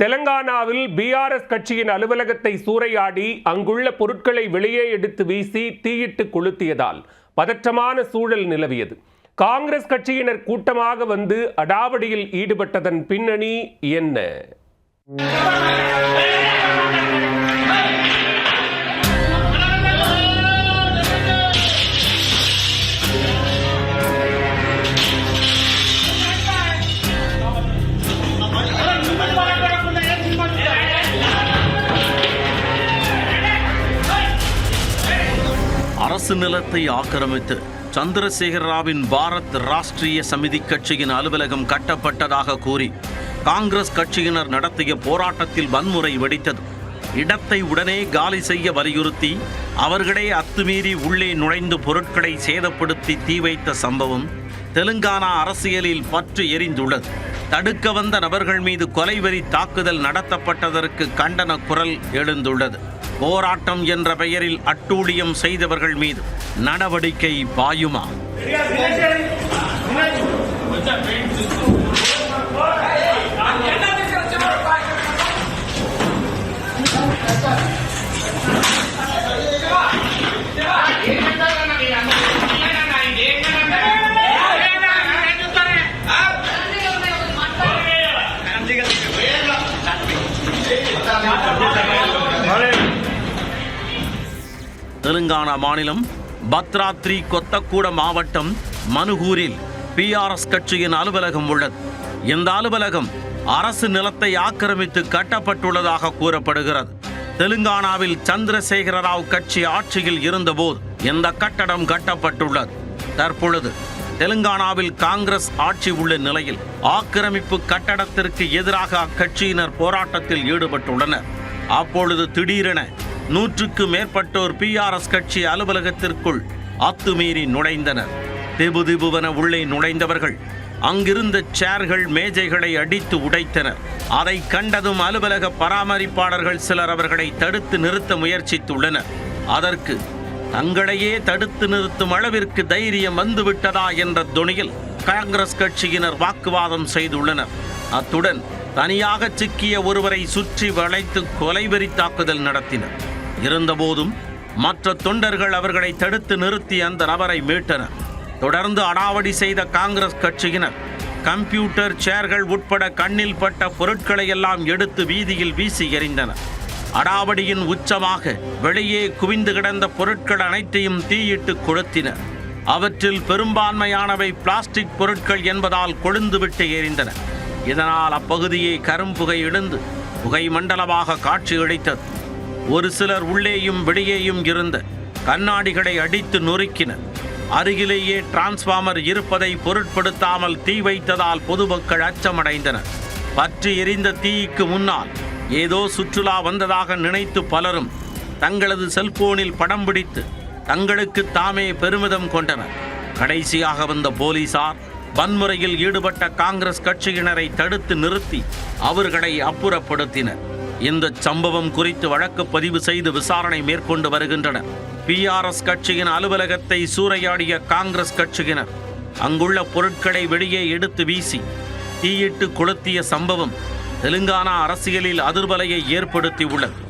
தெலங்கானாவில் பிஆர்எஸ் கட்சியின் அலுவலகத்தை சூறையாடி அங்குள்ள பொருட்களை வெளியே எடுத்து வீசி தீயிட்டு கொளுத்தியதால் பதற்றமான சூழல் நிலவியது. காங்கிரஸ் கட்சியினர் கூட்டமாக வந்து அடாவடியில் ஈடுபட்டதன் பின்னணி என்ன? அரசு நிலத்தை ஆக்கிரமித்து சந்திரசேகர ராவின் பாரத் ராஷ்டிரிய சமிதி கட்சியின் அலுவலகம் கட்டப்பட்டதாக கூறி காங்கிரஸ் கட்சியினர் நடத்திய போராட்டத்தில் வன்முறை வெடித்தது. இடத்தை உடனே காலி செய்ய வலியுறுத்தி அவர்களே அத்துமீறி உள்ளே நுழைந்து பொருட்களை சேதப்படுத்தி தீ வைத்த சம்பவம் தெலுங்கானா அரசியலில் பற்று எரிந்துள்ளது. தடுக்க வந்த நபர்கள் மீது கொலைவெறி தாக்குதல் நடத்தப்பட்டதற்கு கண்டன குரல் எழுந்துள்ளது. போராட்டம் என்ற பெயரில் அட்டூழியம் செய்தவர்கள் மீது நடவடிக்கை பாயுமா? தெலுங்கானா மாநிலம் பத்ராத்ரி கொத்தக்கூட மாவட்டம் மனுகூரில் பிஆர்எஸ் கட்சியின் அலுவலகம் உள்ளது. இந்த அலுவலகம் அரசு நிலத்தை ஆக்கிரமித்து கட்டப்பட்டுள்ளதாக கூறப்படுகிறது. தெலுங்கானாவில் சந்திரசேகர ராவ் கட்சி ஆட்சியில் இருந்தபோது இந்த கட்டடம் கட்டப்பட்டுள்ளது. தற்பொழுது தெலுங்கானாவில் காங்கிரஸ் ஆட்சி உள்ள நிலையில் ஆக்கிரமிப்பு கட்டடத்திற்கு எதிராக அக்கட்சியினர் போராட்டத்தில் ஈடுபட்டுள்ளனர். அப்பொழுது திடீரென நூற்றுக்கு மேற்பட்டோர் பிஆர்எஸ் கட்சி அலுவலகத்திற்குள் அத்துமீறி நுழைந்தனர். திபு திபுவென உள்ளே நுழைந்தவர்கள் அங்கிருந்த சேர்கள் மேஜைகளை அடித்து உடைத்தனர். அதை கண்டதும் அலுவலக பராமரிப்பாளர்கள் சிலர் அவர்களை தடுத்து நிறுத்த முயற்சித்துள்ளனர். அதற்கு தங்களையே தடுத்து நிறுத்தும் அளவிற்கு தைரியம் வந்துவிட்டதா? என்ற துணியில் காங்கிரஸ் கட்சியினர் வாக்குவாதம் செய்துள்ளனர். அத்துடன் தனியாக சிக்கிய ஒருவரை சுற்றி வளைத்து கொலைவெறி தாக்குதல் நடத்தினர். இருந்தபோதும் மற்ற தொண்டர்கள் அவர்களை தடுத்து நிறுத்தி அந்த நபரை மீட்டனர். தொடர்ந்து அடாவடி செய்த காங்கிரஸ் கட்சியினர் கம்ப்யூட்டர் சேர்கள் உட்பட கண்ணில் பட்ட பொருட்களை எல்லாம் எடுத்து வீதியில் வீசி எறிந்தனர். அடாவடியின் உச்சமாக வெளியே குவிந்து கிடந்த பொருட்கள் அனைத்தையும் தீயிட்டு கொளுத்தினர். அவற்றில் பெரும்பான்மையானவை பிளாஸ்டிக் பொருட்கள் என்பதால் கொழுந்துவிட்டு எரிந்தன. இதனால் அப்பகுதியை கரும்புகை இழுந்து புகை மண்டலமாக காட்சியளித்தது. ஒரு சிலர் உள்ளேயும் வெளியேயும் இருந்த கண்ணாடிகளை அடித்து நொறுக்கினர். அருகிலேயே டிரான்ஸ்ஃபார்மர் இருப்பதை பொருட்படுத்தாமல் தீ வைத்ததால் பொதுமக்கள் அச்சமடைந்தனர். பற்றி எரிந்த தீக்கு முன்னால் ஏதோ சுற்றுலா வந்ததாக நினைத்து பலரும் தங்களது செல்போனில் படம் பிடித்து தங்களுக்கு தாமே பெருமிதம் கொண்டனர். கடைசியாக வந்த போலீசார் வன்முறையில் ஈடுபட்ட காங்கிரஸ் கட்சியினரை தடுத்து நிறுத்தி அவர்களை அப்புறப்படுத்தினர். இந்த சம்பவம் குறித்து வழக்கு பதிவு செய்து விசாரணை மேற்கொண்டு வருகின்றனர். பிஆர்எஸ் கட்சியின் அலுவலகத்தை சூறையாடிய காங்கிரஸ் கட்சியினர். அங்குள்ள பொருட்களை வெளியே எடுத்து வீசி தீயிட்டு கொளுத்திய சம்பவம் தெலுங்கானா அரசியலில் அதிர்வலையை ஏற்படுத்தியுள்ளது.